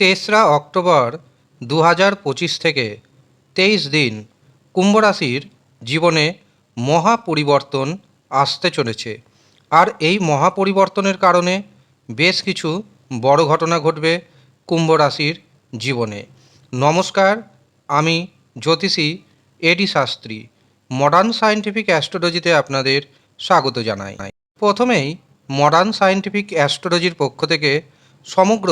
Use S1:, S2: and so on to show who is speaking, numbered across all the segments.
S1: তেসরা অক্টোবর দু হাজার পঁচিশ থেকে তেইশ দিন কুম্ভ রাশির জীবনে মহা পরিবর্তন আসতে চলেছে। আর এই মহা পরিবর্তনের কারণে বেশ কিছু বড় ঘটনা ঘটবে কুম্ভ রাশির জীবনে। নমস্কার, আমি জ্যোতিষী A D Shastri modern scientific অ্যাস্ট্রোলজিতে আপনাদের স্বাগত জানাই। প্রথমেই মডার্ন সায়েন্টিফিক অ্যাস্ট্রোলজির পক্ষ থেকে সমগ্র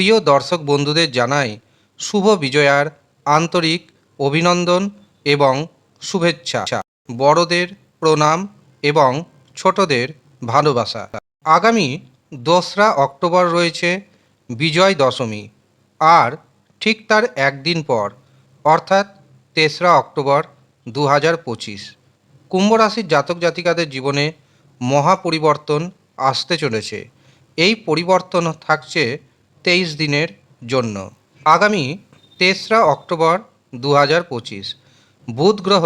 S1: প্রিয় দর্শক বন্ধুদের জানাই শুভ বিজয়ার আন্তরিক অভিনন্দন এবং শুভেচ্ছা। বড়দের প্রণাম এবং ছোটদের ভালোবাসা। আগামী দোসরা অক্টোবর রয়েছে বিজয় দশমী। আর ঠিক তার একদিন পর, অর্থাৎ তেসরা অক্টোবর দু হাজার পঁচিশ। কুম্ভ রাশির জাতক জাতিকাদের জীবনে মহা পরিবর্তন আসতে চলেছে। এই পরিবর্তন থাকছে তেইশ দিনের জন্য। আগামী তেসরা অক্টোবর দু হাজার পঁচিশ, বুধ গ্রহ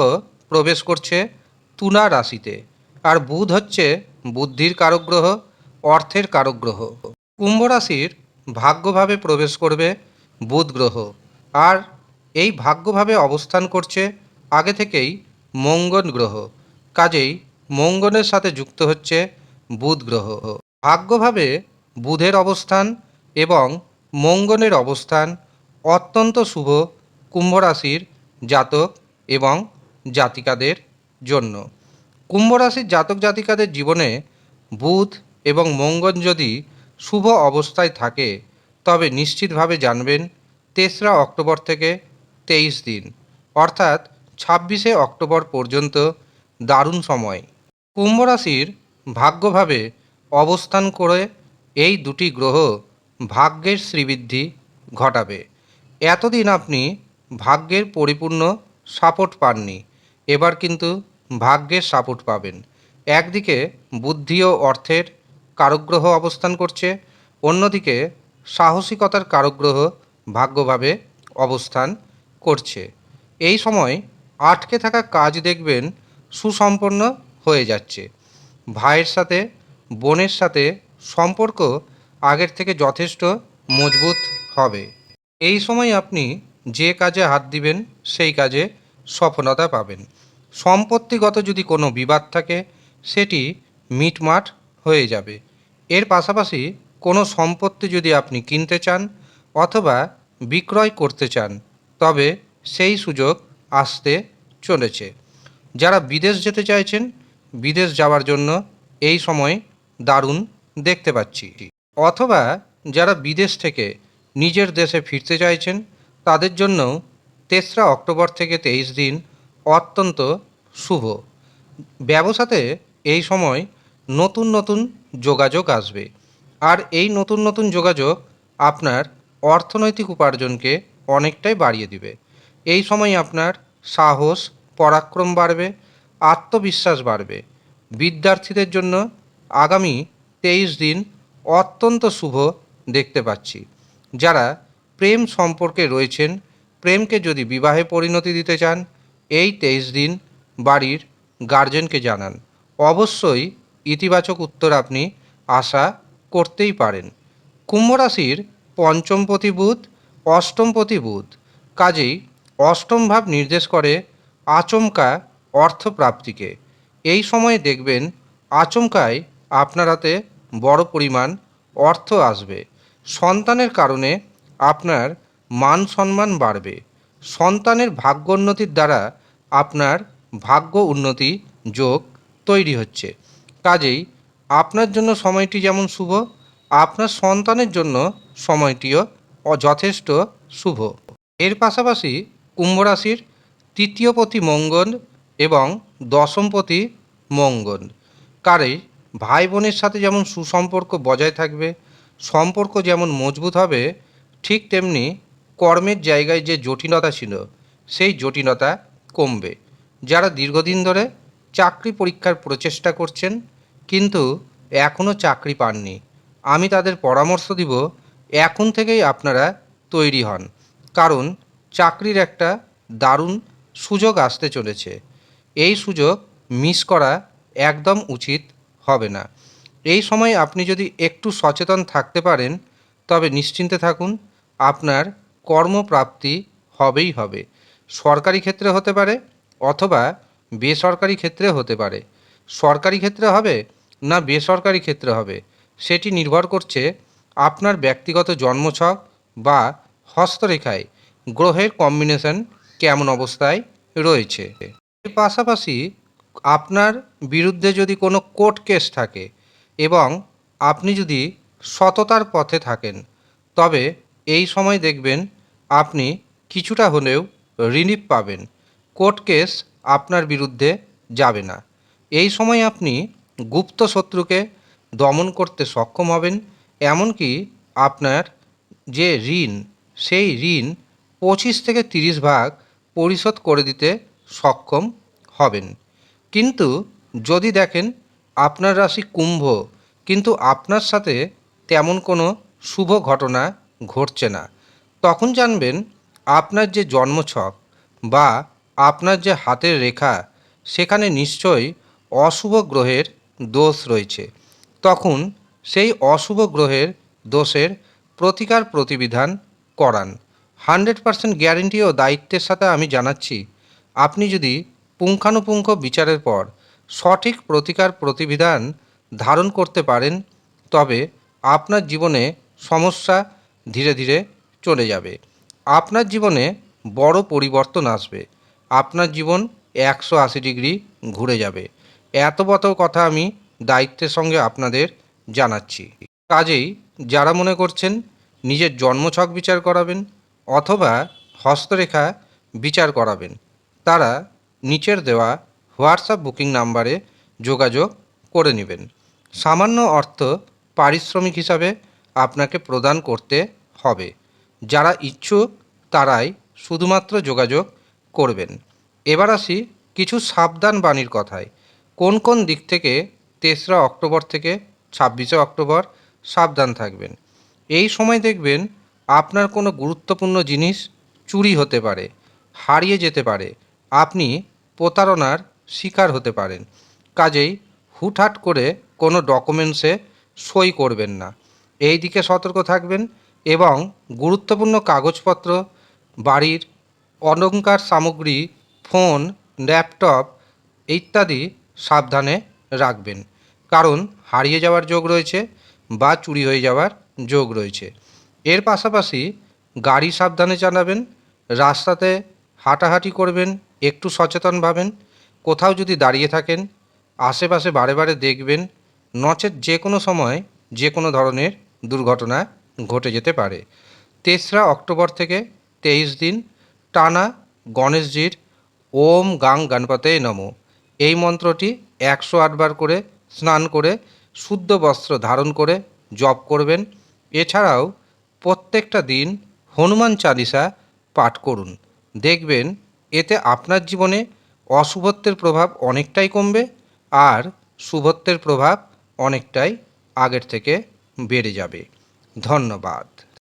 S1: প্রবেশ করছে তুলা রাশিতে। আর বুধ হচ্ছে বুদ্ধির কারক গ্রহ, অর্থের কারক গ্রহ। কুম্ভ রাশির ভাগ্যভাবে প্রবেশ করবে বুধ গ্রহ। আর এই ভাগ্যভাবে অবস্থান করছে আগে থেকেই মঙ্গল গ্রহ। কাজেই মঙ্গলের সাথে যুক্ত হচ্ছে বুধ গ্রহ। ভাগ্যভাবে বুধের অবস্থান এবং মঙ্গলের অবস্থান অত্যন্ত শুভ কুম্ভ রাশির জাতক এবং জাতিকাদের জন্য। কুম্ভ রাশির জাতক জাতিকাদের জীবনে বুধ এবং মঙ্গল যদি শুভ অবস্থায় থাকে, তবে নিশ্চিতভাবে জানবেন তেসরা অক্টোবর থেকে তেইশ দিন, অর্থাৎ ছাব্বিশে অক্টোবর পর্যন্ত দারুণ সময়। কুম্ভ রাশির ভাগ্যভাবে অবস্থান করে এই দুটি গ্রহ ভাগ্যের শ্রীবৃদ্ধি ঘটাবে। এতদিন আপনি ভাগ্যের পরিপূর্ণ সাপোর্ট পাননি, এবার কিন্তু ভাগ্যের সাপোর্ট পাবেন। একদিকে বুদ্ধি ও অর্থের কারকগ্রহ অবস্থান করছে, অন্যদিকে সাহসিকতার কারকগ্রহ ভাগ্যভাবে অবস্থান করছে। এই সময় আটকে থাকা কাজ দেখবেন সুসম্পন্ন হয়ে যাচ্ছে। ভাইয়ের সাথে, বোনের সাথে সম্পর্ক আগের থেকে যথেষ্ট মজবুত হবে। এই সময় আপনি যে কাজে হাত দিবেন, সেই কাজে সফলতা পাবেন। সম্পত্তিগত যদি কোনো বিবাদ থাকে, সেটি মিটমাট হয়ে যাবে। এর পাশাপাশি কোনো সম্পত্তি যদি আপনি কিনতে চান অথবা বিক্রয় করতে চান, তবে সেই সুযোগ আসতে চলেছে। যারা বিদেশ যেতে চাইছেন, বিদেশ যাওয়ার জন্য এই সময় দারুণ দেখতে পাচ্ছি। অথবা যারা বিদেশ থেকে নিজের দেশে ফিরতে চাইছেন, তাদের জন্য তেসরা অক্টোবর থেকে তেইশ দিন অত্যন্ত শুভ। ব্যবসাতে এই সময় নতুন নতুন যোগাযোগ আসবে। আর এই নতুন নতুন যোগাযোগ আপনার অর্থনৈতিক উপার্জনকে অনেকটাই বাড়িয়ে দিবে। এই সময় আপনার সাহস, পরাক্রম বাড়বে, আত্মবিশ্বাস বাড়বে। বিদ্যার্থীদের জন্য আগামী তেইশ দিন অত্যন্ত শুভ দেখতে পাচ্ছি। যারা প্রেম সম্পর্কে রয়েছেন, প্রেমকে যদি বিবাহে পরিণতি দিতে চান, এই তেইশ দিন বাড়ির গার্জেনকে জানান। অবশ্যই ইতিবাচক উত্তর আপনি আশা করতেই পারেন। কুম্ভ রাশির পঞ্চমপতি বুধ অষ্টমপতি বুধ কাজেই অষ্টম ভাব নির্দেশ করে আচমকা অর্থপ্রাপ্তিকে। এই সময়ে দেখবেন আচমকায় আপনার হাতে বড় পরিমাণ অর্থ আসবে। সন্তানের কারণে আপনার মান সম্মান বাড়বে। সন্তানের ভাগ্যোন্নতির দ্বারা আপনার ভাগ্য উন্নতি যোগ তৈরি হচ্ছে। কাজেই আপনার জন্য সময়টি যেমন শুভ, আপনার সন্তানের জন্য সময়টিও যথেষ্ট শুভ। এর পাশাপাশি কুম্ভ রাশির তৃতীয়পতি মঙ্গল এবং দশমপতি মঙ্গল। কারে ভাই বোনের সাথে যেমন সুসম্পর্ক বজায় থাকবে, সম্পর্ক যেমন মজবুত হবে, ঠিক তেমনি কর্মের জায়গায় যে জটিলতা ছিল, সেই জটিলতা কমবে। যারা দীর্ঘদিন ধরে চাকরি পরীক্ষার প্রচেষ্টা করছেন, কিন্তু এখনও চাকরি পাননি, আমি তাদের পরামর্শ দিব, এখন থেকেই আপনারা তৈরি হন, কারণ চাকরির একটা দারুণ সুযোগ আসতে চলেছে। এই সুযোগ মিস করা একদম উচিত হবে না। এই সময় আপনি যদি একটু সচেতন থাকতে পারেন, তবে নিশ্চিন্তে থাকুন, আপনার কর্মপ্রাপ্তি হবেই হবে। সরকারি ক্ষেত্রে হতে পারে অথবা বেসরকারি ক্ষেত্রে হতে পারে। সরকারি ক্ষেত্রে হবে না বেসরকারি ক্ষেত্রে হবে? সেটি নির্ভর করছে আপনার ব্যক্তিগত জন্মছক বা হস্তরেখায় গ্রহের কম্বিনেশন কেমন অবস্থায় রয়েছে। এর পাশাপাশি আপনার বিরুদ্ধে যদি কোনো কোর্ট কেস থাকে এবং আপনি যদি সততার পথে থাকেন, তবে এই সময় দেখবেন আপনি কিছুটা হলেও রিলিফ পাবেন। কোর্ট কেস আপনার বিরুদ্ধে যাবে না। এই সময় আপনি গুপ্ত শত্রুকে দমন করতে সক্ষম হবেন, এমনকি আপনার যে ঋণ, সেই ঋণ পঁচিশ থেকে তিরিশ ভাগ পরিশোধ করে দিতে সক্ষম হবেন। কিন্তু যদি দেখেন, আপনার রাশি কুম্ভ, কিন্তু আপনার সাথে তেমন কোনো শুভ ঘটনা ঘটছে না। তখন জানবেন, আপনার যে জন্মছক বা আপনার যে হাতের রেখা, সেখানে নিশ্চয়ই অশুভ গ্রহের দোষ রয়েছে। তখন সেই অশুভ গ্রহের দোষের প্রতিকার প্রতিবিধান করান। হান্ড্রেড পার্সেন্ট গ্যারেন্টি ও দায়িত্বের সাথে আমি জানাচ্ছি, আপনি যদি পুঙ্খানুপুঙ্খ বিচারের পর সঠিক প্রতিকার প্রতিবিধান ধারণ করতে পারেন, তবে আপনার জীবনে সমস্যা ধীরে ধীরে চলে যাবে। আপনার জীবনে বড় পরিবর্তন আসবে। আপনার জীবন একশো আশি ডিগ্রি ঘুরে যাবে। এত বত কথা আমি দায়িত্বের সঙ্গে আপনাদের জানাচ্ছি। কাজেই যারা মনে করছেন নিজের জন্মছক বিচার করাবেন অথবা হস্তরেখা বিচার করাবেন, তারা নিচের দেওয়া হোয়াটসঅ্যাপ বুকিং নাম্বারে যোগাযোগ করে নেবেন। সামান্য অর্থ পারিশ্রমিক হিসাবে আপনাকে প্রদান করতে হবে। যারা ইচ্ছুক তারাই শুধুমাত্র যোগাযোগ করবেন। এবার আসি কিছু সাবধান বাণীর কথায়। কোন কোন দিক থেকে তেসরা অক্টোবর থেকে ছাব্বিশে অক্টোবর সাবধান থাকবেন। এই সময় দেখবেন আপনার কোনো গুরুত্বপূর্ণ জিনিস চুরি হতে পারে, হারিয়ে যেতে পারে। আপনি প্রতারণার শিকার হতে পারেন। কাজেই হুটহাট করে কোনো ডকুমেন্টসে সই করবেন না। এই দিকে সতর্ক থাকবেন এবং গুরুত্বপূর্ণ কাগজপত্র, বাড়ির অলংকার সামগ্রী, ফোন, ল্যাপটপ ইত্যাদি সাবধানে রাখবেন। কারণ হারিয়ে যাওয়ার যোগ রয়েছে বা চুরি হয়ে যাওয়ার যোগ রয়েছে। এর পাশাপাশি গাড়ি সাবধানে চালাবেন, রাস্তাতে হাঁটাহাঁটি করবেন, একটু সচেতন ভাবেন, কোথাও যদি দাঁড়িয়ে থাকেন, আশেপাশে বারে বারে দেখবেন, নচেত যে কোনো সময় যে কোনো ধরনের দুর্ঘটনা ঘটে যেতে পারে। তেসরা অক্টোবর থেকে তেইশ দিন, টানা গণেশজির ওম গাং গণপতে নমো। এই মন্ত্রটি একশো আটবার করে স্নান করে, শুদ্ধ বস্ত্র ধারণ করে জপ করবেন। এছাড়াও প্রত্যেকটা দিন হনুমান চালিসা পাঠ করুন। দেখবেন এতে আপনার জীবনে অশুভত্বের প্রভাব অনেকটাই কমবে আর শুভত্বের প্রভাব অনেকটাই আগের থেকে বেড়ে যাবে। ধন্যবাদ।